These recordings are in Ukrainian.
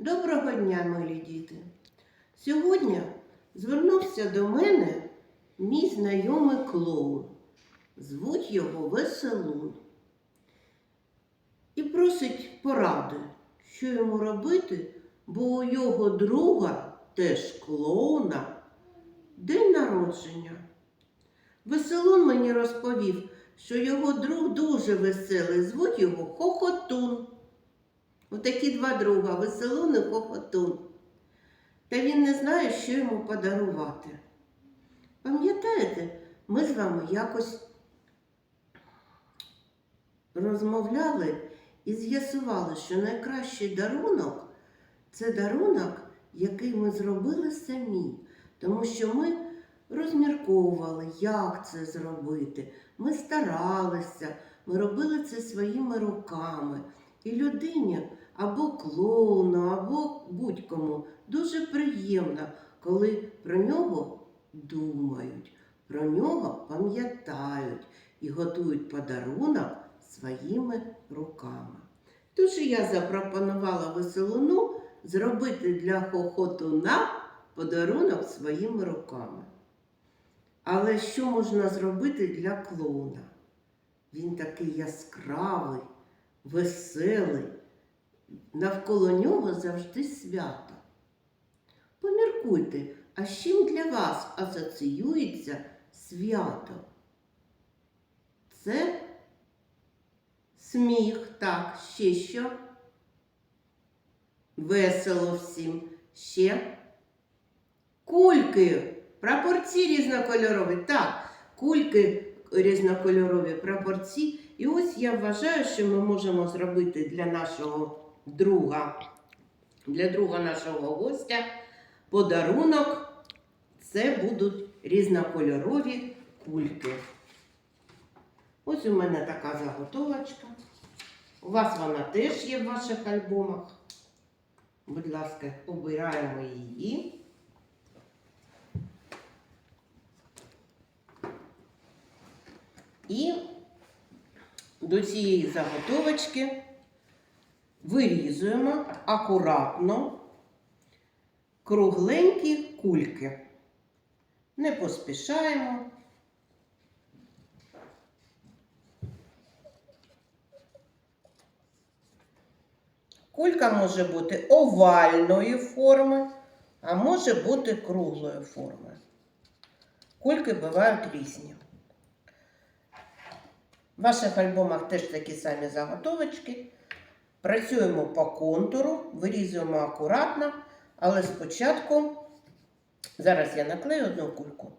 Доброго дня, милі діти! Сьогодні звернувся до мене мій знайомий клоун. Звуть його Веселун. І просить поради, що йому робити, бо у його друга, теж клоуна, день народження. Веселун мені розповів, що його друг дуже веселий, звуть його Хохотун. Отакі два друга Веселун і Хохотун. Та він не знає, що йому подарувати. Пам'ятаєте, ми з вами якось розмовляли і з'ясували, що найкращий дарунок це дарунок, який ми зробили самі. Тому що ми розмірковували, як це зробити. Ми старалися, ми робили це своїми руками. І людині або клоуну, або будь-кому дуже приємно, коли про нього думають, про нього пам'ятають і готують подарунок своїми руками. Тож я запропонувала веселуну зробити для хохотуна подарунок своїми руками. Але що можна зробити для клоуна? Він такий яскравий, веселий, навколо нього завжди свято. Поміркуйте, а з чим для вас асоціюється свято? Це сміх, так, ще що? Весело всім. Ще кульки, прапорці різнокольорові. Так, кульки різнокольорові прапорці. І ось я вважаю, що ми можемо зробити для нашого друга, для друга нашого гостя подарунок. Це будуть різнокольорові кульки. Ось у мене така заготовочка. У вас вона теж є в ваших альбомах. Будь ласка, обираємо її. І до цієї заготовочки вирізуємо акуратно кругленькі кульки. Не поспішаємо. Кулька може бути овальної форми, а може бути круглої форми. Кульки бувають різні. В ваших альбомах теж такі самі заготовочки. Працюємо по контуру, вирізуємо акуратно, але спочатку, зараз я наклею одну кульку,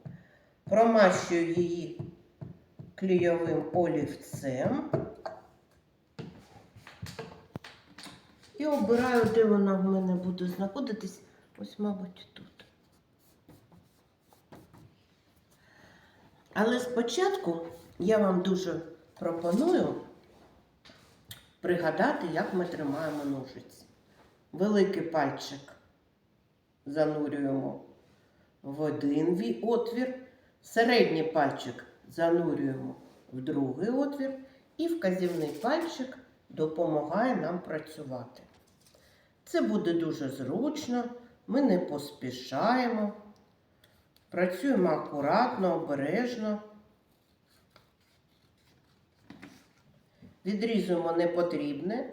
промащую її клійовим олівцем і обираю, де вона в мене буде знаходитись. Ось, мабуть, тут. Але спочатку я вам дуже пропоную пригадати, як ми тримаємо ножиці. Великий пальчик занурюємо в один отвір, середній пальчик занурюємо в другий отвір, і вказівний пальчик допомагає нам працювати. Це буде дуже зручно, ми не поспішаємо, працюємо акуратно, обережно. Відрізуємо непотрібне.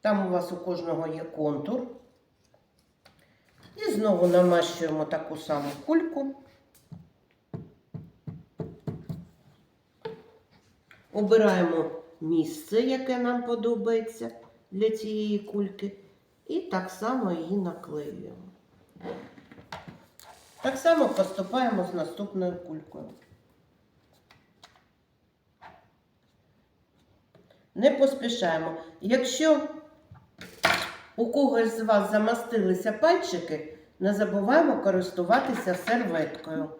Там у вас у кожного є контур. І знову намащуємо таку саму кульку. Обираємо місце, яке нам подобається для цієї кульки. І так само її наклеюємо. Так само поступаємо з наступною кулькою. Не поспішаємо. Якщо у когось з вас замастилися пальчики, не забуваємо користуватися серветкою.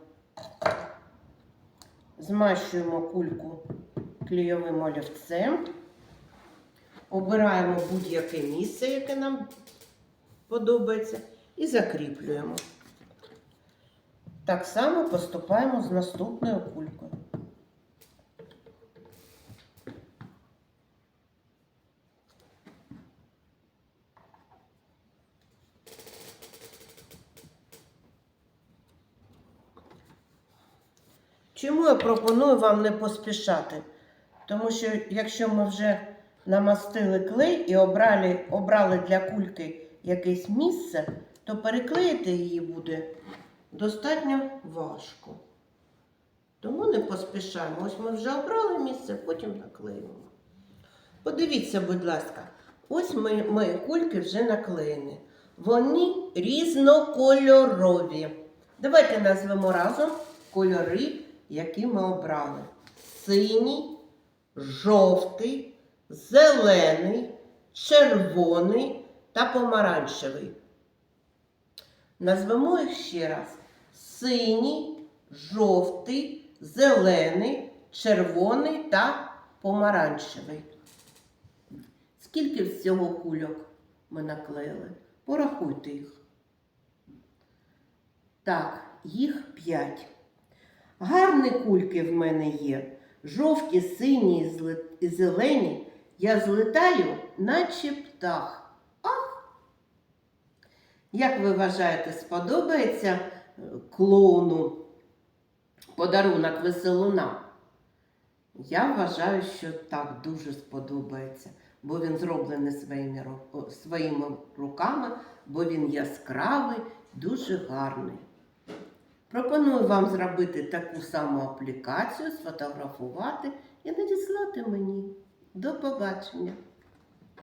Змащуємо кульку клійовим олівцем. Обираємо будь-яке місце, яке нам подобається, і закріплюємо. Так само поступаємо з наступною кулькою. Чому я пропоную вам не поспішати? Тому що якщо ми вже намастили клей і обрали, обрали для кульки якесь місце, то переклеїти її буде достатньо важко. Тому не поспішаємо. Ось ми вже обрали місце, потім наклеїмо. Подивіться, будь ласка, ось мої, мої кульки вже наклеєні. Вони різнокольорові. Давайте назвемо разом кольори, які ми обрали: синій, жовтий, зелений, червоний та помаранчевий. Назвемо їх ще раз: синій, жовтий, зелений, червоний та помаранчевий. Скільки всього кульок ми наклеїли? Порахуйте їх. Так, їх п'ять. Гарні кульки в мене є. Жовті, сині і зелені. Я злетаю, наче птах. Ах! Як ви вважаєте, сподобається е, клоуну подарунок веселуна? Я вважаю, що так дуже сподобається, бо він зроблений своїми, своїми руками, бо він яскравий, дуже гарний. Пропоную вам зробити таку саму аплікацію, сфотографувати і надіслати мені. До побачення!